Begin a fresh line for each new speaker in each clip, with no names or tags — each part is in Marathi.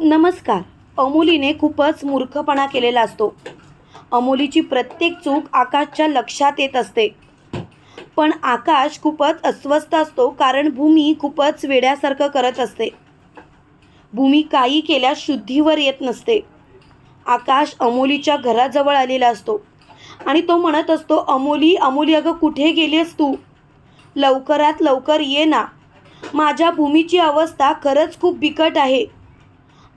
नमस्कार. अमोलीने खूपच मूर्खपणा केलेला असतो. अमोलीची प्रत्येक चूक आकाशच्या लक्षात येत असते. पण आकाश खूपच अस्वस्थ असतो कारण भूमी खूपच वेड्यासारखं करत असते. भूमी काही केल्यास शुद्धीवर येत नसते. आकाश अमोलीच्या घराजवळ आलेला असतो. आणि तो म्हणत असतो अमोली अमोली अगं कुठे गेलीस तू? लवकरात लवकर ये ना. माझ्या भूमीची अवस्था खरंच खूप बिकट आहे.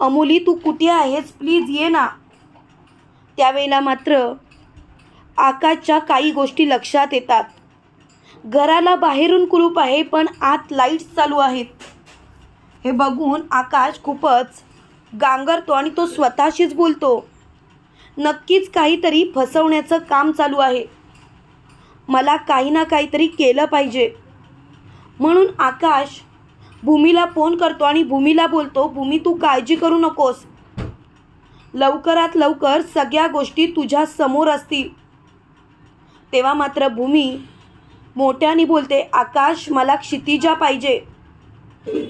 अमोली तू कुठे आहेस? प्लीज ये ना. त्यावेळेला मात्र आकाशच्या काही गोष्टी लक्षात येतात. घराला बाहेरून कुलूप आहे पण आत लाईट्स चालू आहेत. हे बघून आकाश खूपच गांगरतो आणि तो स्वतःशीच बोलतो. नक्कीच काहीतरी फसवण्याचं काम चालू आहे. मला काही ना काहीतरी केलं पाहिजे. म्हणून आकाश भूमीला फोन करतो आणि भूमीला बोलतो भूमी तू काळजी करू नकोस. लवकरात लवकर सगळ्या गोष्टी तुझ्या समोर असतील. तेव्हा मात्र भूमी मोठ्याने बोलते आकाश मला क्षितिजा पाहिजे.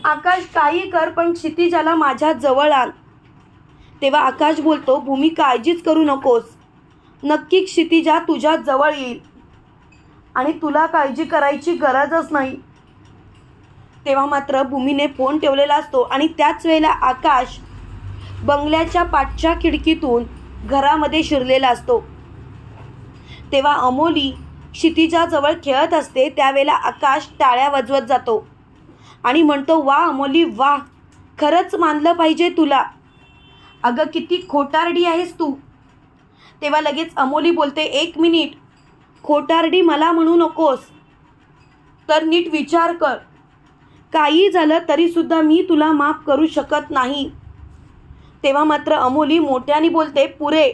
आकाश काही कर पण क्षितिजाला माझ्या जवळ आण. तेव्हा आकाश बोलतो भूमी काळजीच करू नकोस. नक्की क्षितिजा तुझ्या जवळ येईल आणि तुला काळजी करायची गरजच नाही. तेव्हा मात्र भूमीने फोन ठेवलेला असतो आणि त्याच वेळेला आकाश बंगल्याच्या पाठच्या खिडकीतून घरामध्ये शिरलेला असतो. तेव्हा अमोली क्षितिजाजवळ खेळत असते त्यावेळेला आकाश टाळ्या वाजवत जातो आणि म्हणतो वा अमोली वा खरंच मानलं पाहिजे तुला. अगं किती खोटारडी आहेस तू. तेव्हा लगेच अमोली बोलते एक मिनिट खोटारडी मला म्हणू नकोस. तर नीट विचार कर. काही झालं तरीसुद्धा मी तुला माफ करू शकत नाही. तेव्हा मात्र अमोली मोठ्याने बोलते पुरे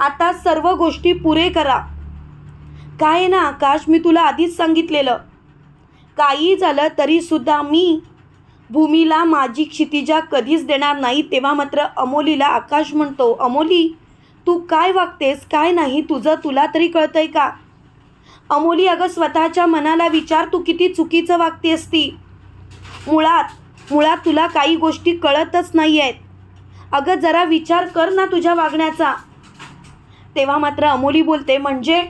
आता सर्व गोष्टी पुरे करा. काय आहे ना आकाश मी तुला आधीच सांगितलेलं? काही झालं तरीसुद्धा मी भूमीला माझी क्षितिजा कधीच देणार नाही. तेव्हा मात्र अमोलीला आकाश म्हणतो अमोली तू काय वागतेस? काय नाही? तुझं तुला तरी कळतंय का? अमोली अगं स्वतःच्या मनाला विचार तू किती चुकीचं वागती असती. मुळात मुळात तुला काही गोष्टी कळतच नाही आहेत अगं जरा विचार कर ना तुझ्या वागण्याचा. तेव्हा मात्र अमोली बोलते म्हणजे?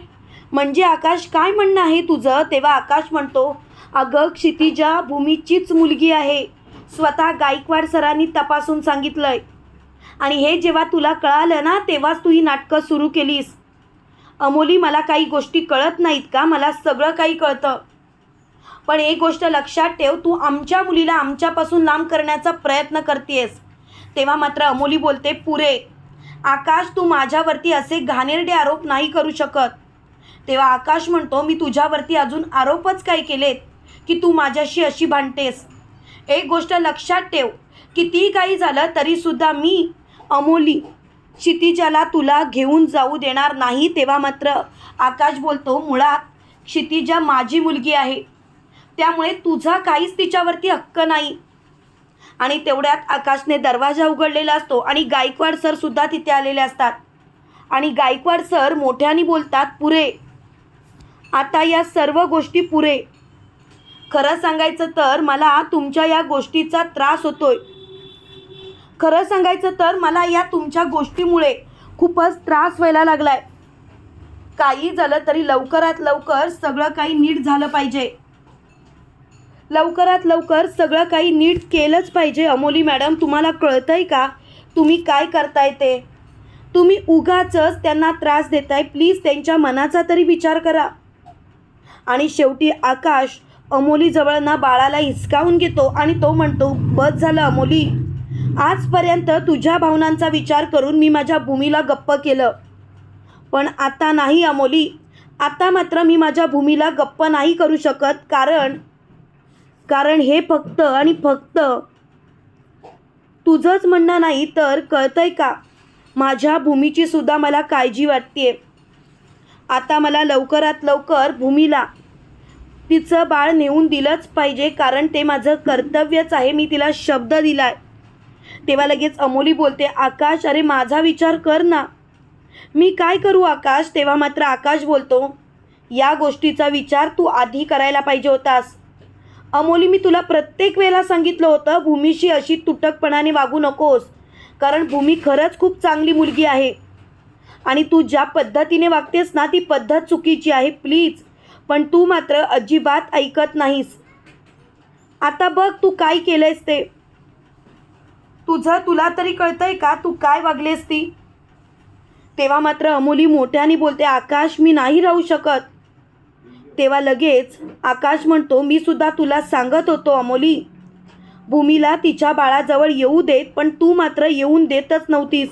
म्हणजे आकाश काय म्हणणं आहे तुझं? तेव्हा आकाश म्हणतो अगं क्षितिजा भूमीचीच मुलगी आहे. स्वतः गायकवाड सरांनी तपासून सांगितलंय. आणि हे जेव्हा तुला कळालं ना तेव्हाच तू ही नाटकं सुरू केलीस. अमोली मला काही गोष्टी कळत नाहीत का? मला सगळं काही कळतं. पण एक गोष्ट लक्षात ठेव तू आमच्या मुलीला आमच्यापासून लांब करण्याचा प्रयत्न करतेस तेव्हा मात्र अमोली बोलते पुरे आकाश तू माझ्यावरती असे घाणेरडे आरोप नाही करू शकत. तेव्हा आकाश म्हणतो मी तुझ्यावरती अजून आरोपच काय केलेत की तू माझ्याशी अशी भांडतेस? एक गोष्ट लक्षात ठेव कितीही काही झालं तरीसुद्धा मी अमोली क्षितिजाला तुला घेऊन जाऊ देणार नाही तेव्हा मात्र आकाश बोलतो मुळात क्षितिजा माझी मुलगी आहे. त्यामुळे तुझा काहीच तिच्यावरती हक्क नाही. आणि तेवढ्यात आकाशने दरवाजा उघडलेला असतो आणि गायकवाड सरसुद्धा तिथे आलेले असतात. आणि गायकवाड सर मोठ्याने बोलतात पुरे. आता या सर्व गोष्टी पुरे. खरं सांगायचं तर मला तुमच्या या गोष्टीचा त्रास होतोय. खरं सांगायचं तर मला या तुमच्या गोष्टीमुळे खूपच त्रास व्हायला लागलाय. काही झालं तरी लवकरात लवकर सगळं काही नीट झालं पाहिजे. लवकरात लवकर सगळं काही नीट केलंच पाहिजे. अमोली मॅडम तुम्हाला कळतंय का? तुम्ही काय करताय ते? तुम्ही उगाचच त्यांना त्रास देताय. प्लीज त्यांच्या मनाचा तरी विचार करा. आणि शेवटी आकाश अमोलीजवळ ना बाळाला हिसकावून घेतो आणि तो म्हणतो बस झालं अमोली. आजपर्यंत तुझ्या भावनांचा विचार करून मी माझ्या भूमीला गप्प केलं. पण आता नाही अमोली. आता मात्र मी माझ्या भूमीला गप्प नाही करू शकत कारण कारण हे फक्त आणि फक्त तुझंच म्हणणं नाही तर कळतंय का? माझ्या भूमीची सुद्धा मला काळजी वाटते आता मला लवकरात लवकर भूमीला तिचं बाळ नेऊन दिलंच पाहिजे कारण ते माझं कर्तव्यच आहे. मी तिला शब्द दिला आहे तेव्हा लगेच अमोली बोलते आकाश अरे माझा विचार कर ना. मी काय करू आकाश? तेव्हा मात्र आकाश बोलतो या गोष्टीचा विचार तू आधी करायला पाहिजे होतास. अमोली मी तुला प्रत्येक वेळेला सांगितलं होतं भूमीशी अशी तुटकपणाने वागू नकोस कारण भूमी खरंच खूप चांगली मुलगी आहे. आणि तू ज्या पद्धतीने वागतेस ना ती पद्धत चुकीची आहे प्लीज. पण तू मात्र अजिबात ऐकत नाहीस. आता बघ तू काय केलंयस ते. तुझं तुला तरी कळतंय का? तू काय वागलीस ती? तेव्हा मात्र अमोली मोठ्याने बोलते आकाश मी नाही राहू शकत. तेव्हा लगेच आकाश म्हणतो मी सुद्धा तुला सांगत होतो अमोली. भूमीला तिच्या बाळाजवळ येऊ देत पण तू मात्र येऊन देतच नव्हतीस.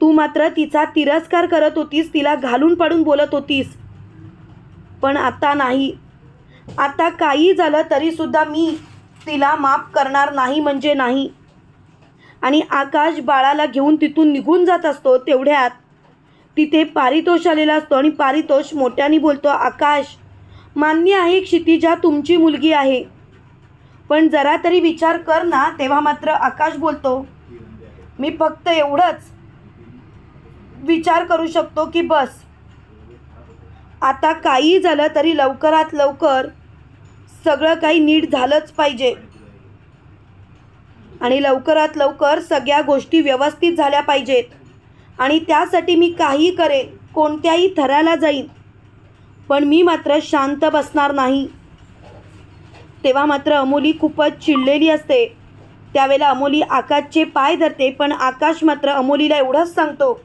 तू मात्र तिचा तिरस्कार करत होतीस तिला घालून पाडून बोलत होतीस. पण आता नाही. आता काही झालं तरीसुद्धा मी तिला माफ करणार नाही म्हणजे नाही. आणि आकाश बाळाला घेऊन तिथून निघून जात असतो तेवढ्यात. तिथे पारितोष आलेला असतो आणि पारितोष मोठ्याने बोलतो आकाश मान्य आहे क्षितिजा तुमची मुलगी आहे. पण जरा तरी विचार कर ना. तेव्हा मात्र आकाश बोलतो मी फक्त एवढंच विचार करू शकतो की बस. आता काही झालं तरी लवकरात लवकर सगळं काही नीट झालंच पाहिजे. आणि लवकरात लवकर सगळ्या गोष्टी व्यवस्थित झाल्या पाहिजेत. आणि त्यासाठी मी काही करेन कोणत्याही थराला जाईन. पण मी मात्र शांत बसणार नाही. तेव्हा मात्र अमोली खूपच चिडलेली असते. त्यावेळेला अमोली आकाशचे पाय धरते पण आकाश मात्र अमोलीला एवढंच सांगतो.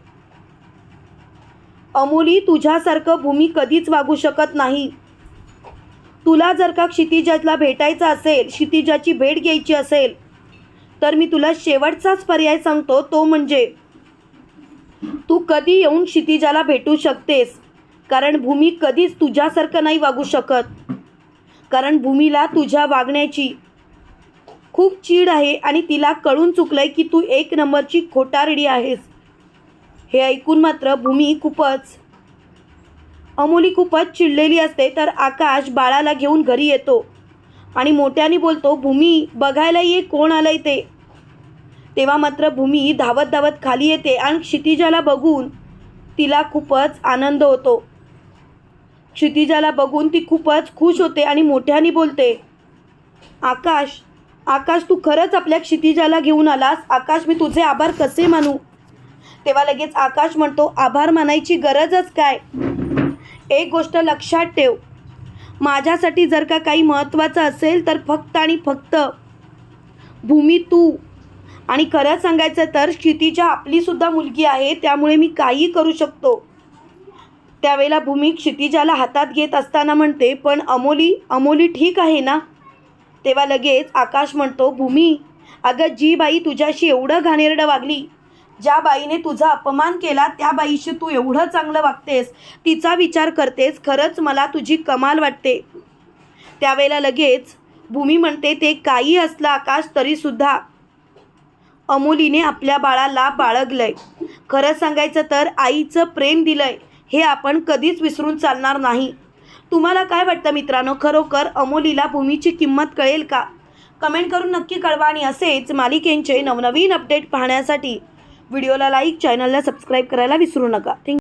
अमोली तुझ्यासारखं भूमी कधीच वागू शकत नाही. तुला जर का क्षितिजाला भेटायचं असेल क्षितिजाची भेट घ्यायची असेल तर मी तुला शेवटचाच पर्याय सांगतो तो म्हणजे तू कधी येऊन क्षितिजाला भेटू शकतेस. कारण भूमी कधीच तुझ्यासारखं नाही वागू शकत. कारण भूमीला तुझ्या वागण्याची खूप चीड आहे आणि तिला कळून चुकलंय की तू एक नंबरची खोटारडी आहेस. हे ऐकून मात्र भूमी खूपच अमोली खूपच चिडलेली असते. तर आकाश बाळाला घेऊन घरी येतो आणि मोठ्याने बोलतो भूमी बघायला ये कोण आलंय ते? तेव्हा मात्र भूमी धावत धावत खाली येते आणि क्षितिजाला बघून तिला खूपच आनंद होतो. क्षितिजाला बघून ती खूपच खुश होते आणि मोठ्याने बोलते आकाश आकाश तू खरंच आपल्या क्षितिजाला घेऊन आलास? आकाश मी तुझे आभार कसे मानू? तेव्हा लगेच आकाश म्हणतो आभार मानायची गरजच काय? एक गोष्ट लक्षात ठेव. माझ्यासाठी जर का काही महत्त्वाचं असेल तर फक्त आणि फक्त भूमी तू. आणि खरं सांगायचं तर क्षितिजा आपलीसुद्धा मुलगी आहे त्यामुळे मी काही करू शकतो. त्यावेळेला भूमी क्षितिजाला हातात घेत असताना म्हणते पण अमोली अमोली ठीक आहे ना? तेव्हा लगेच आकाश म्हणतो भूमी अगं जी बाई तुझ्याशी एवढं घाणेरडं वागली ज्या बाईने तुझा अपमान केला त्या बाईशी तू एवढं चांगलं वागतेस तिचा विचार करतेस खरंच मला तुझी कमाल वाटते. त्यावेळेला लगेच भूमी म्हणते ते काही असलं आकाश तरीसुद्धा अमोलीने आपल्या बाळाला बाळगलंय. खरं सांगायचं तर आईचं प्रेम दिलंय हे आपण कधीच विसरून चालणार नाही. तुम्हाला काय वाटतं मित्रांनो? खरोखर अमोलीला भूमीची किंमत कळेल का? कमेंट करून नक्की कळवा आणि असेच मालिकेंचे नवनवीन अपडेट पाहण्यासाठी व्हिडिओला लाईक चॅनलला सबस्क्राईब करायला विसरू नका. थँक्यू